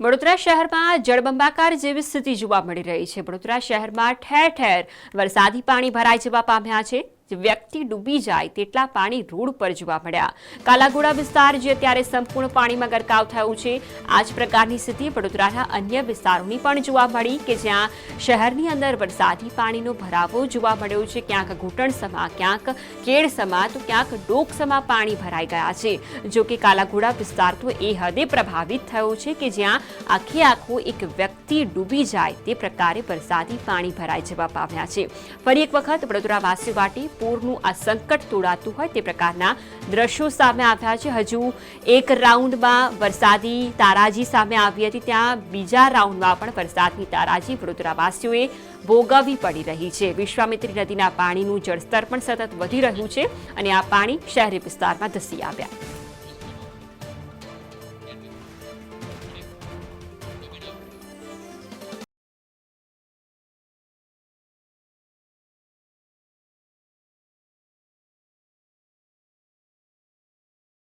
વડોદરા શહેરમાં જળબંબાકાર જેવી સ્થિતિ જોવા મળી રહી છે. વડોદરા શહેરમાં ઠેર ઠેર વરસાદી પાણી ભરાઈ જવા પામ્યા છે. વ્યક્તિ ડૂબી જાય તેટલા પાણી રોડ પર જોવા મળ્યા. કાલાગોડા વિસ્તાર જે અત્યારે સંપૂર્ણ પાણીમાં ગરકાવ થયું છે આ જ પ્રકારની સ્થિતિ વડોદરાના અન્ય વિસ્તારોની પણ જોવા મળી કે જ્યાં શહેરની અંદર વરસાદી પાણીનો ભરાવો જોવા મળ્યો છે. ક્યાંક ઘૂંટણ સમા, ક્યાંક કેળસમા તો ક્યાંક ડોક સમા પાણી ભરાઈ ગયા છે. જો કે કાલાઘોડા વિસ્તાર તો એ હદે પ્રભાવિત થયો છે કે જ્યાં આખે આખો એક વ્યક્તિ ડૂબી જાય તે પ્રકારે વરસાદી પાણી ભરાઈ જવા પામ્યા છે. ફરી એક વખત વડોદરા વાસીઓ માટે પૂરનું આ સંકટ તોડાતું હોય તે પ્રકારના દ્રશ્યો સામે આવ્યા છે. હજુ એક રાઉન્ડમાં વરસાદી તારાજી સામે આવી હતી. ત્યાં બીજા રાઉન્ડમાં પણ વરસાદની તારાજી વડોદરાવાસીઓએ ભોગવવી પડી રહી છે. વિશ્વામિત્રી નદીના પાણીનું જળસ્તર પણ સતત વધી રહ્યું છે અને આ પાણી શહેરી વિસ્તારમાં ધસી આવ્યા.